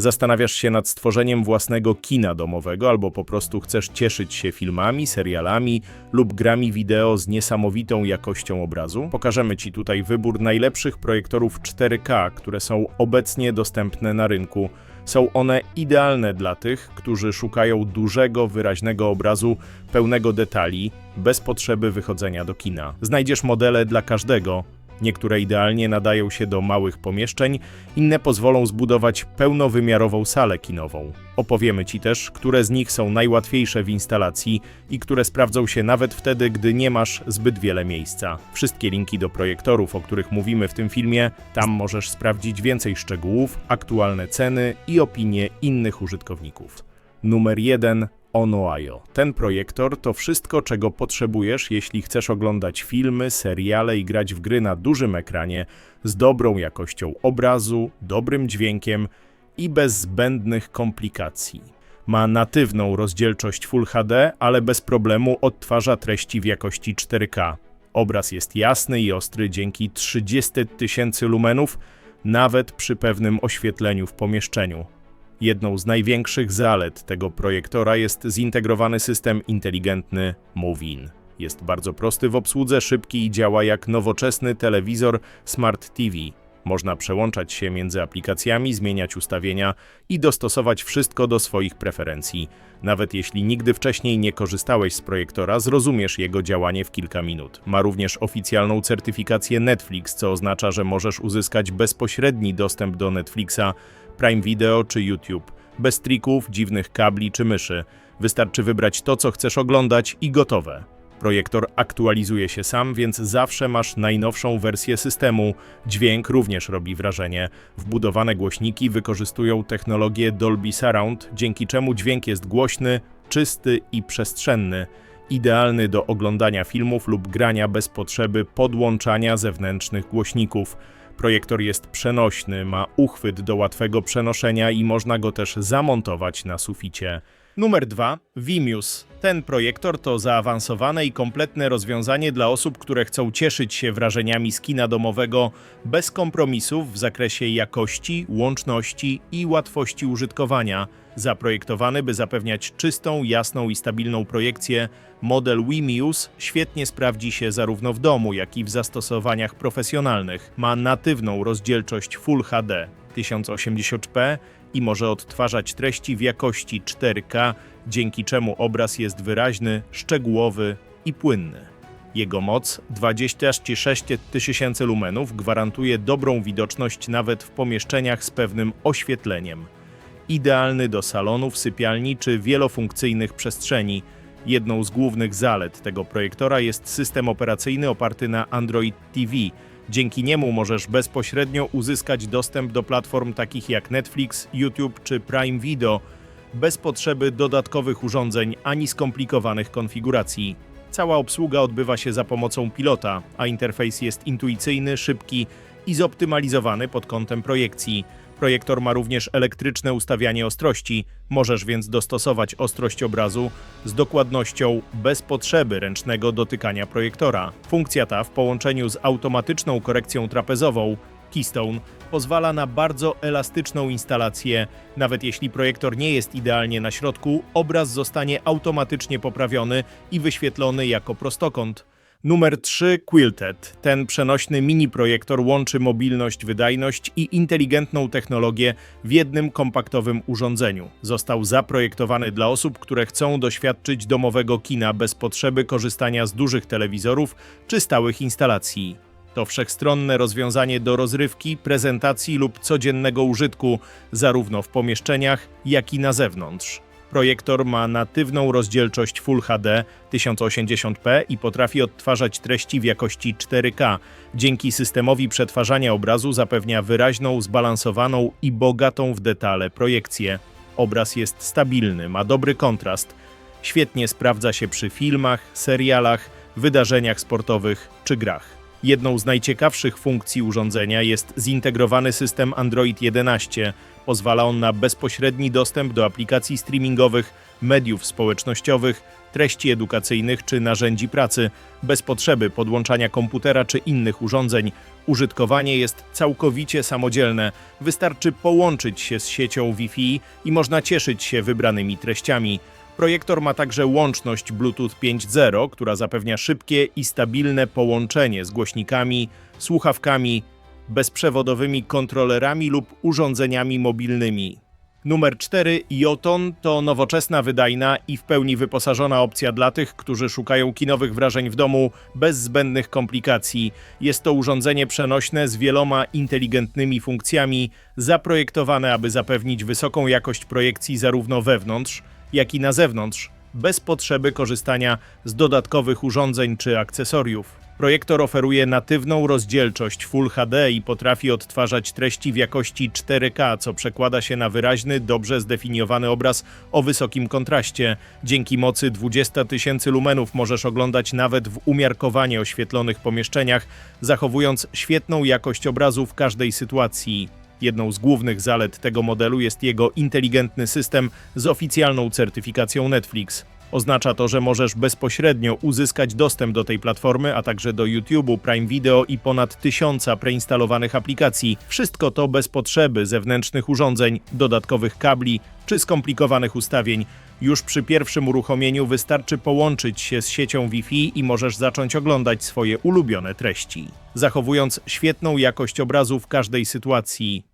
Zastanawiasz się nad stworzeniem własnego kina domowego albo po prostu chcesz cieszyć się filmami, serialami lub grami wideo z niesamowitą jakością obrazu? Pokażemy Ci tutaj wybór najlepszych projektorów 4K, które są obecnie dostępne na rynku. Są one idealne dla tych, którzy szukają dużego, wyraźnego obrazu, pełnego detali, bez potrzeby wychodzenia do kina. Znajdziesz modele dla każdego. Niektóre idealnie nadają się do małych pomieszczeń, inne pozwolą zbudować pełnowymiarową salę kinową. Opowiemy Ci też, które z nich są najłatwiejsze w instalacji i które sprawdzą się nawet wtedy, gdy nie masz zbyt wiele miejsca. Wszystkie linki do projektorów, o których mówimy w tym filmie, tam możesz sprawdzić więcej szczegółów, aktualne ceny i opinie innych użytkowników. Numer 1 Onoayo. Ten projektor to wszystko, czego potrzebujesz, jeśli chcesz oglądać filmy, seriale i grać w gry na dużym ekranie z dobrą jakością obrazu, dobrym dźwiękiem i bez zbędnych komplikacji. Ma natywną rozdzielczość Full HD, ale bez problemu odtwarza treści w jakości 4K. Obraz jest jasny i ostry dzięki 30 tysięcy lumenów, nawet przy pewnym oświetleniu w pomieszczeniu. Jedną z największych zalet tego projektora jest zintegrowany system inteligentny Movin. Jest bardzo prosty w obsłudze, szybki i działa jak nowoczesny telewizor Smart TV. Można przełączać się między aplikacjami, zmieniać ustawienia i dostosować wszystko do swoich preferencji. Nawet jeśli nigdy wcześniej nie korzystałeś z projektora, zrozumiesz jego działanie w kilka minut. Ma również oficjalną certyfikację Netflix, co oznacza, że możesz uzyskać bezpośredni dostęp do Netflixa, Prime Video czy YouTube, bez trików, dziwnych kabli czy myszy. Wystarczy wybrać to, co chcesz oglądać i gotowe. Projektor aktualizuje się sam, więc zawsze masz najnowszą wersję systemu. Dźwięk również robi wrażenie. Wbudowane głośniki wykorzystują technologię Dolby Surround, dzięki czemu dźwięk jest głośny, czysty i przestrzenny. Idealny do oglądania filmów lub grania bez potrzeby podłączania zewnętrznych głośników. Projektor jest przenośny, ma uchwyt do łatwego przenoszenia i można go też zamontować na suficie. Numer 2. Vimius. Ten projektor to zaawansowane i kompletne rozwiązanie dla osób, które chcą cieszyć się wrażeniami z kina domowego bez kompromisów w zakresie jakości, łączności i łatwości użytkowania. Zaprojektowany, by zapewniać czystą, jasną i stabilną projekcję, model Wimius świetnie sprawdzi się zarówno w domu, jak i w zastosowaniach profesjonalnych. Ma natywną rozdzielczość Full HD 1080p i może odtwarzać treści w jakości 4K, dzięki czemu obraz jest wyraźny, szczegółowy i płynny. Jego moc 26 tysięcy lumenów gwarantuje dobrą widoczność nawet w pomieszczeniach z pewnym oświetleniem. Idealny do salonów, sypialni czy wielofunkcyjnych przestrzeni. Jedną z głównych zalet tego projektora jest system operacyjny oparty na Android TV. Dzięki niemu możesz bezpośrednio uzyskać dostęp do platform takich jak Netflix, YouTube czy Prime Video, bez potrzeby dodatkowych urządzeń ani skomplikowanych konfiguracji. Cała obsługa odbywa się za pomocą pilota, a interfejs jest intuicyjny, szybki i zoptymalizowany pod kątem projekcji. Projektor ma również elektryczne ustawianie ostrości, możesz więc dostosować ostrość obrazu z dokładnością bez potrzeby ręcznego dotykania projektora. Funkcja ta w połączeniu z automatyczną korekcją trapezową Keystone pozwala na bardzo elastyczną instalację. Nawet jeśli projektor nie jest idealnie na środku, obraz zostanie automatycznie poprawiony i wyświetlony jako prostokąt. Numer 3 Quilted. Ten przenośny mini projektor łączy mobilność, wydajność i inteligentną technologię w jednym kompaktowym urządzeniu. Został zaprojektowany dla osób, które chcą doświadczyć domowego kina bez potrzeby korzystania z dużych telewizorów czy stałych instalacji. To wszechstronne rozwiązanie do rozrywki, prezentacji lub codziennego użytku, zarówno w pomieszczeniach, jak i na zewnątrz. Projektor ma natywną rozdzielczość Full HD 1080p i potrafi odtwarzać treści w jakości 4K. Dzięki systemowi przetwarzania obrazu zapewnia wyraźną, zbalansowaną i bogatą w detale projekcję. Obraz jest stabilny, ma dobry kontrast. Świetnie sprawdza się przy filmach, serialach, wydarzeniach sportowych czy grach. Jedną z najciekawszych funkcji urządzenia jest zintegrowany system Android 11. Pozwala on na bezpośredni dostęp do aplikacji streamingowych, mediów społecznościowych treści edukacyjnych czy narzędzi pracy, bez potrzeby podłączania komputera czy innych urządzeń. Użytkowanie jest całkowicie samodzielne. Wystarczy połączyć się z siecią Wi-Fi i można cieszyć się wybranymi treściami. Projektor ma także łączność Bluetooth 5.0, która zapewnia szybkie i stabilne połączenie z głośnikami, słuchawkami, bezprzewodowymi kontrolerami lub urządzeniami mobilnymi. Numer 4 Joton to nowoczesna, wydajna i w pełni wyposażona opcja dla tych, którzy szukają kinowych wrażeń w domu bez zbędnych komplikacji. Jest to urządzenie przenośne z wieloma inteligentnymi funkcjami, zaprojektowane, aby zapewnić wysoką jakość projekcji zarówno wewnątrz, jak i na zewnątrz, bez potrzeby korzystania z dodatkowych urządzeń czy akcesoriów. Projektor oferuje natywną rozdzielczość Full HD i potrafi odtwarzać treści w jakości 4K, co przekłada się na wyraźny, dobrze zdefiniowany obraz o wysokim kontraście. Dzięki mocy 20 tysięcy lumenów możesz oglądać nawet w umiarkowanie oświetlonych pomieszczeniach, zachowując świetną jakość obrazu w każdej sytuacji. Jedną z głównych zalet tego modelu jest jego inteligentny system z oficjalną certyfikacją Netflix. Oznacza to, że możesz bezpośrednio uzyskać dostęp do tej platformy, a także do YouTube'u, Prime Video i ponad tysiąca preinstalowanych aplikacji. Wszystko to bez potrzeby zewnętrznych urządzeń, dodatkowych kabli czy skomplikowanych ustawień. Już przy pierwszym uruchomieniu wystarczy połączyć się z siecią Wi-Fi i możesz zacząć oglądać swoje ulubione treści, zachowując świetną jakość obrazu w każdej sytuacji.